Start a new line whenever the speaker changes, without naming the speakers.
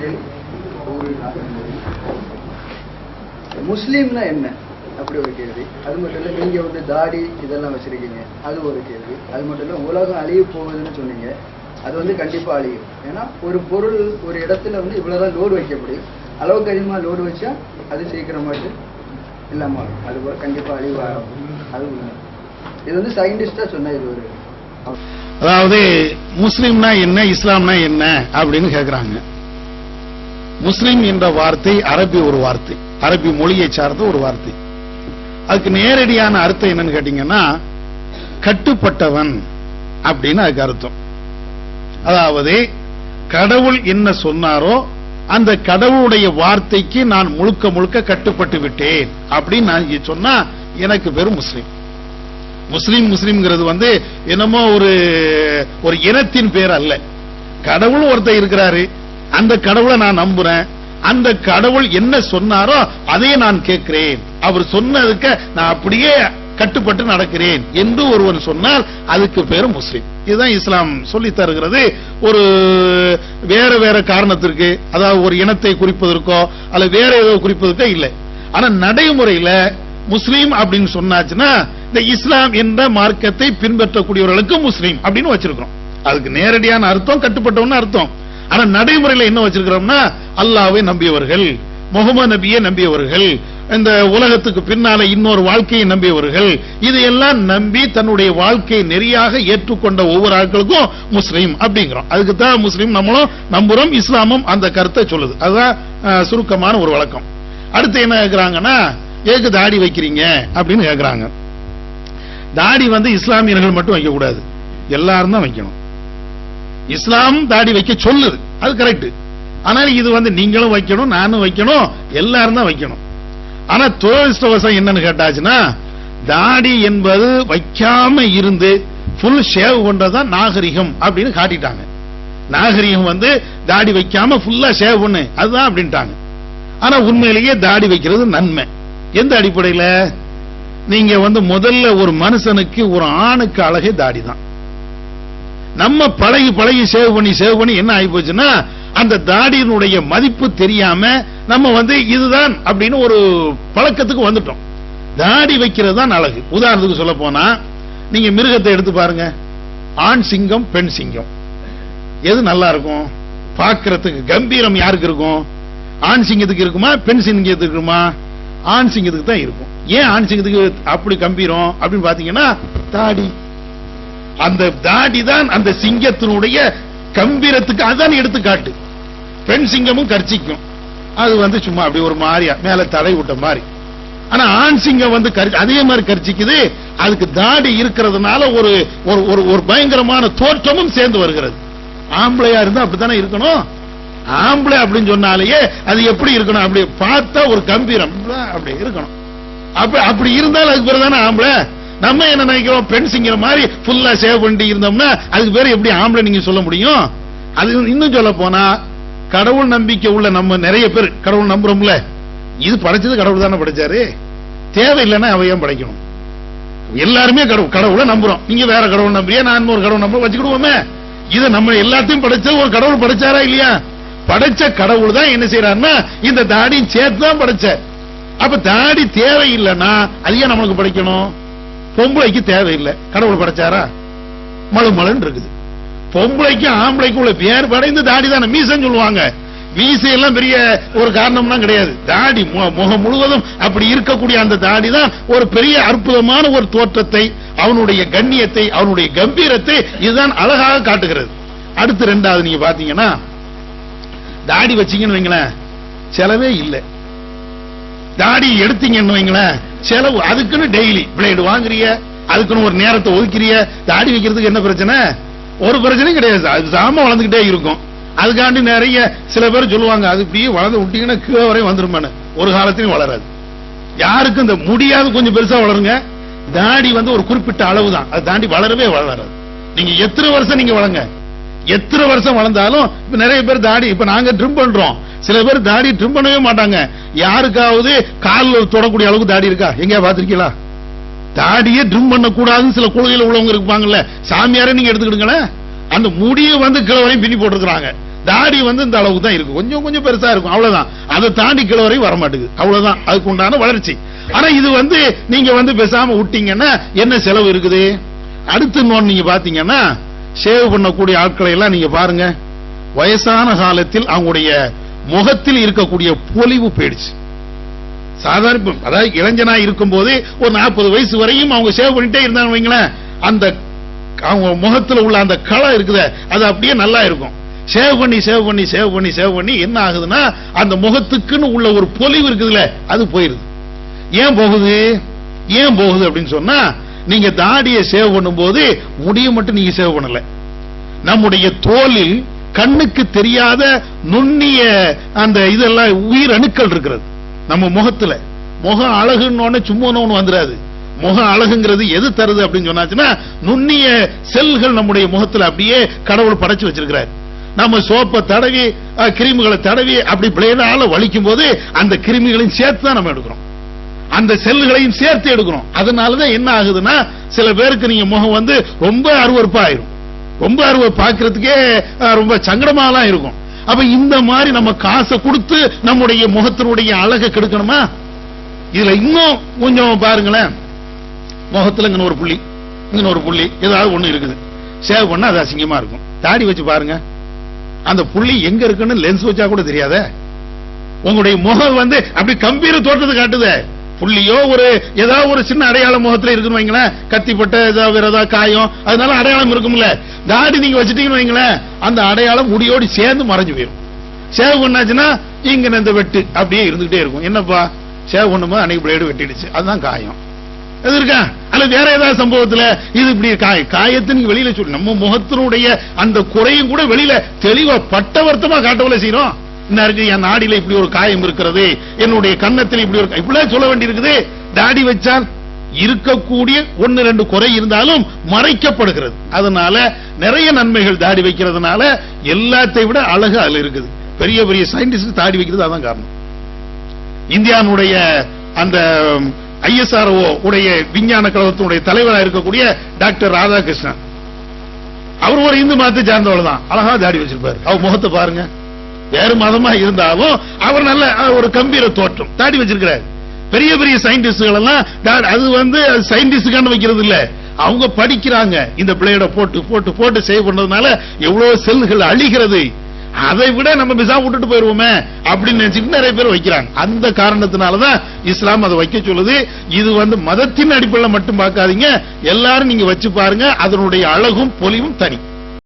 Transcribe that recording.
அரசியல் முஸ்லீம்னா என்ன? அப்படி ஒரு கேள்வி. அது மட்டும் இல்லை நீங்க வந்து தாடி இதெல்லாம் வச்சிருக்கீங்க. அது ஒரு கேள்வி. அது மட்டும் இல்லை உலகம் அழிய போகுதுன்னு சொன்னீங்க. அது வந்து கண்டிப்பா அழியும். ஏன்னா ஒரு பொருள் ஒரு இடத்துல வந்து இவ்வளவுதான் லோடு வைக்க முடியும் அளவுக்கு அதிகமாக லோடு வச்சா அது சீக்கிரமாட்டு இல்லாமல் அது கண்டிப்பாக கண்டிப்பா அழிவாகும். அது உண்மை. இது வந்து சயின்டிஸ்டா சொன்ன இது ஒரு
அதாவது முஸ்லீம்னா என்ன இஸ்லாம்னா என்ன அப்படின்னு கேக்குறாங்க. முஸ்லிம் என்ற வார்த்தை அரபி ஒரு வார்த்தை. அரபி மொழியை சார்ந்த ஒரு வார்த்தை. அதுக்கு நேரடியான அர்த்தம் என்னன்னு கேட்டீங்கன்னா கட்டுப்பட்டவன் அப்படின்னு அதுக்கு அர்த்தம். அதாவது கடவுள் என்ன சொன்னாரோ அந்த கடவுளுடைய வார்த்தைக்கு நான் முழுக்க முழுக்க கட்டுப்பட்டு விட்டேன் அப்படின்னு நான் சொன்னா எனக்கு பேரு முஸ்லீம். முஸ்லீம் முஸ்லீம்ங்கிறது வந்து என்னமோ ஒரு ஒரு இனத்தின் பேர் அல்ல. கடவுள் ஒருத்தர் இருக்கிறாரு. அந்த கடவுளை நான் நம்புறேன். அந்த கடவுள் என்ன சொன்னாரோ அதையே நான் கேட்கிறேன். அவர் சொன்னதுக்கு நான் அப்படியே கட்டுப்பட்டு நடக்கிறேன் என்று ஒருவன் சொன்னால் அதுக்கு பேரு முஸ்லீம். இதுதான் இஸ்லாம் சொல்லி தருகிறது. ஒரு வேற வேற காரணத்திற்கு அதாவது ஒரு இனத்தை குறிப்பதற்கோ அல்ல வேற ஏதோ குறிப்பதற்கோ இல்லை. ஆனா நடைமுறையில முஸ்லீம் அப்படின்னு சொன்னாச்சுன்னா இந்த இஸ்லாம் என்ற மார்க்கத்தை பின்பற்றக்கூடியவர்களுக்கு முஸ்லீம் அப்படின்னு வச்சிருக்கிறோம். அதுக்கு நேரடியான அர்த்தம் கட்டுப்பட்டவன்னு அர்த்தம். ஆனா நடைமுறையில என்ன வச்சிருக்கிறோம்னா அல்லாவை நம்பியவர்கள் முகமது நபியை நம்பியவர்கள் இந்த உலகத்துக்கு பின்னால இன்னொரு வாழ்க்கையை நம்பியவர்கள் இதையெல்லாம் நம்பி தன்னுடைய வாழ்க்கையை நெறியாக ஏற்றுக்கொண்ட ஒவ்வொரு ஆட்களுக்கும் முஸ்லீம் அப்படிங்கிறோம். அதுக்கு தான் முஸ்லீம் நம்மளும் நம்புறோம் இஸ்லாமும் அந்த கருத்தை சொல்லுது. அதுதான் சுருக்கமான ஒரு வழக்கம். அடுத்து என்ன கேட்கிறாங்கன்னா ஏக்கு தாடி வைக்கிறீங்க அப்படின்னு கேட்கிறாங்க தாடி வந்து இஸ்லாமியர்கள் மட்டும் வைக்கக்கூடாது. எல்லாரும் தான் வைக்கணும். இஸ்லாம் தாடி வைக்க சொல்லுது. அது கரெக்ட் ஆனால் இது வந்து நீங்களும் வைக்கணும் நானும் வைக்கணும் எல்லாரும் தான் வைக்கணும். ஆனா துரதிருஷ்டவசம் என்னன்னு கேட்டாச்சுன்னா தாடி என்பது வைக்காம இருந்து ஃபுல் ஷேவ் பண்றதுதான் நாகரிகம் அப்படின்னு காட்டிட்டாங்க. நாகரிகம் வந்து தாடி வைக்காம ஃபுல்லா ஷேவ் பண்ணு அதுதான் அப்படின்ட்டாங்க. ஆனா உண்மையிலேயே தாடி வைக்கிறது நன்மை. எந்த அடிப்படையில? நீங்க வந்து முதல்ல ஒரு மனுஷனுக்கு ஒரு ஆணுக்கு அழகே தாடி தான் நம்ம பழகி பழகி சேவ் பண்ணி சேவ் பண்ணி என்ன ஆகி போச்சுன்னா அந்த தாடியினுடைய மதிப்பு தெரியாம நம்ம வந்து இதுதான் அப்படின்னு ஒரு பழக்கத்துக்கு வந்துட்டோம். தாடி வைக்கிறது தான் அழகு. உதாரணத்துக்கு சொல்ல போனா நீங்க மிருகத்தை எடுத்து பாருங்க. ஆண் சிங்கம் பெண் சிங்கம். எது நல்லா இருக்கும்? பார்க்கிறதுக்கு கம்பீரம் யாருக்கு இருக்கும்? ஆண் சிங்கத்துக்கு இருக்குமா? பெண் சிங்கத்துக்கு இருக்குமா? ஆண் சிங்கத்துக்கு தான் இருக்கும். ஏன் ஆண் சிங்கத்துக்கு அப்படி கம்பீரம் அப்படின்னு பாத்தீங்கன்னா தாடி. அந்த தாடி தான் அந்த சிங்கத்தினுடைய கம்பீரத்துக்கு அதான் எடுத்துக்காட்டு. பெண் சிங்கமும் கர்ச்சிக்கும் அது வந்து சும்மா அப்படி ஒரு மாதிரியா மேல தலை விட்ட மாதிரி. ஆனா ஆண் சிங்கம் வந்து கரி- அதே மாதிரி கர்ச்சிக்குது அதுக்கு தாடி இருக்கிறதுனால ஒரு ஒரு ஒரு ஒரு பயங்கரமான தோற்றமும் சேர்ந்து வருகிறது. ஆம்பளையா இருந்தா அப்படித்தானே இருக்கணும்? ஆம்பளை அப்படின்னு சொன்னாலேயே அது எப்படி இருக்கணும்? அப்படி பார்த்தா ஒரு கம்பீரம் அப்படி இருக்கணும். அப்ப அப்படி இருந்தாலும் அதுக்கு பேர் தானே ஆம்பளை? நம்ம என்ன நினைக்கிறோம்? பெண் சிங்கிற மாதிரி ஃபுல்லா சேவ் பண்ணிட்டு இருந்தோம்னா அதுக்கு பேர் எப்படி ஆம்பளை நீங்க சொல்ல முடியும்? அது இன்னும் சொல்ல போனா கடவுள் நம்பிக்கை உள்ள நம்ம நிறைய பேர் கடவுள் நம்புறோம்ல இது படைச்சது கடவுள் தானே படைச்சாரு? தேவையில்லைன்னா அவ ஏன் படைக்கணும்? எல்லாருமே கடவுள் கடவுளை நம்புறோம். நீங்க வேற கடவுள் நம்புறியா? நான் ஒரு கடவுள் நம்ப வச்சுக்கிடுவோமே. இது நம்ம எல்லாத்தையும் படைச்ச ஒரு கடவுள் படைச்சாரா இல்லையா? படைச்ச கடவுள் தான் என்ன செய்யறாருன்னா இந்த தாடியும் சேர்த்து தான் படைச்சார். அப்ப தாடி தேவையில்லைன்னா அது ஏன் நம்மளுக்கு படைக்கணும். பொம்பளைக்கு தேவையில்லை. கடவுள் படைச்சாரா? மழு மழுன்னு இருக்குது. பொம்பளைக்கும் ஆம்பளைக்கும் உள்ள பேர் படைந்து தாடி தானே மீசன்னு சொல்லுவாங்க. மீசையெல்லாம் பெரிய ஒரு காரணம்லாம் கிடையாது. தாடி மு- முகம் முழுவதும் அப்படி இருக்கக்கூடிய அந்த தாடி தான் ஒரு பெரிய அற்புதமான ஒரு தோற்றத்தை அவனுடைய கண்ணியத்தை அவனுடைய கம்பீரத்தை இதுதான் அழகாக காட்டுகிறது. அடுத்து ரெண்டாவது நீங்க பாத்தீங்கன்னா தாடி வச்சீங்கன்னு வைங்களேன் செலவே இல்லை. தாடி எடுத்தீங்கன்னு வைங்களேன் செலவு அதுக்குன்னு டெய்லி பிளேடு வாங்குறிய அதுக்குன்னு ஒரு நேரத்தை ஒதுக்கிறிய தாடி வைக்கிறதுக்கு என்ன பிரச்சனை? ஒரு பிரச்சனையும் கிடையாது. அது சாம வளர்ந்துகிட்டே இருக்கும். அதுக்காண்டி நிறைய சில பேர் சொல்லுவாங்க அது இப்படியே வளர்ந்து விட்டீங்கன்னா கீழே வரையும் வந்துருமானு ஒரு காலத்திலையும் வளராது. யாருக்கும் இந்த முடியாது கொஞ்சம் பெருசா வளருங்க. தாடி வந்து ஒரு குறிப்பிட்ட அளவு தான் அதை தாண்டி வளரவே வளராது. நீங்க எத்தனை வருஷம் நீங்க வளங்க எத்தனை வருஷம் வளர்ந்தாலும் இப்ப நிறைய பேர் தாடி இப்ப நாங்க ட்ரிம் பண்றோம். சில பேர் தாடி ட்ரிம் பண்ணவே மாட்டாங்க. யாருக்காவது காலில் தொடக்கூடிய அளவுக்கு தாடி இருக்கா? எங்கேயா பாத்திருக்கீங்களா தாடியே ட்ரிம் பண்ணக்கூடாதுன்னு சில கொள்கையில உள்ளவங்க இருப்பாங்கல்ல. சாமியாரே நீங்க எடுத்துக்கிடுங்களேன் அந்த முடியை வந்து கிழவரையும் பின்னி போட்டுருக்காங்க தாடி வந்து இந்த அளவுக்கு தான் இருக்கும் கொஞ்சம் கொஞ்சம் பெருசா இருக்கும். அவ்வளவுதான். அதை தாண்டி கிழவரையும் வரமாட்டேங்குது அவ்வளவுதான். அதுக்கு உண்டான வளர்ச்சி. ஆனா இது வந்து நீங்க வந்து பேசாம விட்டீங்கன்னா என்ன செலவு இருக்குது? அடுத்து இன்னொன்னு நீங்க பாத்தீங்கன்னா சேவ் பண்ணக்கூடிய ஆட்களை எல்லாம் நீங்க பாருங்க. வயசான காலத்தில் அவங்களுடைய முகத்தில் இருக்கக்கூடிய பொலிவு போயிடுச்சு. சாதாரண அதாவது இளைஞனா இருக்கும் போது ஒரு நாற்பது வயசு வரையும் அவங்க சேவ் பண்ணிட்டே இருந்தாங்க வைங்களேன் அந்த அவங்க முகத்துல உள்ள அந்த களை இருக்குத அது அப்படியே நல்லா இருக்கும். சேவ் பண்ணி சேவ் பண்ணி சேவ் பண்ணி சேவ் பண்ணி என்ன ஆகுதுன்னா அந்த முகத்துக்குன்னு உள்ள ஒரு பொலிவு இருக்குதுல்ல அது போயிருது. ஏன் போகுது? ஏன் போகுது அப்படின்னு சொன்னா நீங்க தாடியை சேவ் பண்ணும்போது முடிய மட்டும் நீங்க சேவ் பண்ணல. நம்முடைய தோலில் கண்ணுக்கு தெரியாத நுண்ணிய அந்த இதெல்லாம் உயிர் அணுக்கள் இருக்கிறது. நம்ம முகத்துல. முகம் அழகுன்னு சும்மா ஒண்ணு வந்துடாது முகம் அழகுங்கிறது எது தருது அப்படின்னு சொன்னாச்சுன்னா நுண்ணிய செல்கள் நம்முடைய முகத்துல அப்படியே கடவுள் படைச்சு வச்சிருக்கிறார். நம்ம சோப்பை தடவி கிருமிகளை தடவி அப்படி பிளேடால வலிக்கும் போது அந்த கிருமிகளையும் சேர்த்து தான் நம்ம எடுக்கிறோம். அந்த செல்களையும் சேர்த்து எடுக்கிறோம். அதனாலதான் என்ன ஆகுதுன்னா சில பேருக்கு நீங்க முகம் வந்து ரொம்ப அருவருப்பா ஆயிரும். ரொம்ப அருவ பார்க்கறதுக்கே ரொம்ப சங்கடமாலாம் இருக்கும். அப்ப இந்த மாதிரி நம்ம காசை கொடுத்து நம்முடைய முகத்தினுடைய அழகை கெடுக்கணுமா? இதுல இன்னும் கொஞ்சம் பாருங்களேன். முகத்துல இங்க ஒரு புள்ளி இங்க ஒரு புள்ளி ஏதாவது ஒண்ணு இருக்குது. சேவ் பண்ணா அது அசிங்கமா இருக்கும். தாடி வச்சு பாருங்க. அந்த புள்ளி எங்க இருக்குன்னு லென்ஸ் வச்சா கூட தெரியாத. உங்களுடைய முகம் வந்து அப்படி கம்பீர தோற்றத்தை காட்டுதே. புள்ளியோ ஒரு ஏதாவது ஒரு சின்ன அடையாளம் முகத்துல இருக்குன்னு வைங்களேன். கத்திப்பட்ட ஏதாவது வேற ஏதாவது காயம் அதனால அடையாளம் இருக்கும்ல. தாடி நீங்க வச்சுட்டீங்கன்னு வைங்களேன் அந்த அடையாளம் முடியோடு சேர்ந்து மறைஞ்சு போயிடும் சேவ் பண்ணாச்சுன்னா இங்க இந்த வெட்டு அப்படியே இருந்துகிட்டே இருக்கும். என்னப்பா? சேவ் பண்ணும்போது அன்னைக்கு பிளேடு வெட்டிடுச்சு. அதுதான் காயம். அது இருக்கா? அல்ல வேற ஏதாவது சம்பவத்துல இது இப்படி காய காயத்தின் நீங்க வெளியில சொல்லு. நம்ம முகத்தினுடைய அந்த குறையும் கூட வெளியில தெளிவா பட்டவர்த்தமா காட்டவில்லை செய்யறோம் என்ன இருக்கு என் நாடியில இப்படி ஒரு காயம் இருக்கிறது என்னுடைய கன்னத்தில் இப்படி ஒரு இப்படிலாம் சொல்ல வேண்டியிருக்குது. தாடி வச்சால் இருக்கக்கூடிய ஒன்னு ரெண்டு குறை இருந்தாலும் மறைக்கப்படுகிறது. அதனால நிறைய நன்மைகள் தாடி வைக்கிறதுனால எல்லாத்தை விட அழகு அதுல இருக்குது. பெரிய பெரிய சயின்டிஸ்ட் தாடி வைக்கிறது அதான் காரணம். இந்தியாவுடைய அந்த ஐஎஸ்ஆர்ஓ உடைய விஞ்ஞான கழகத்தினுடைய தலைவராக இருக்கக்கூடிய டாக்டர் ராதாகிருஷ்ணன். அவர் ஒரு இந்து மதத்தை சார்ந்தவள் தான். அழகா தாடி வச்சிருப்பாரு. அவர் முகத்தை பாருங்க. வேறு மதமா இருந்தாலும் அவர் நல்ல ஒரு கம்பீர தோற்றம். தாடி வச்சிருக்கிறார். பெரிய பெரிய சயின்டிஸ்டுகள் எல்லாம் அது வந்து சயின்டிஸ்டுக்கான வைக்கிறது இல்ல அவங்க படிக்கிறாங்க. இந்த பிளேட போட்டு போட்டு போட்டு சேவ் பண்ணதுனால எவ்வளவு செல்கள் அழிகிறது. அதை விட நம்ம மிசா விட்டுட்டு போயிருவோமே அப்படின்னு நினைச்சுட்டு நிறைய பேர் வைக்கிறாங்க. அந்த காரணத்தினாலதான் இஸ்லாம் அதை வைக்க சொல்லுது. இது வந்து மதத்தின் அடிப்படையில் மட்டும் பார்க்காதீங்க. எல்லாரும் நீங்க வச்சு பாருங்க. அதனுடைய அழகும் பொலிவும் தனி.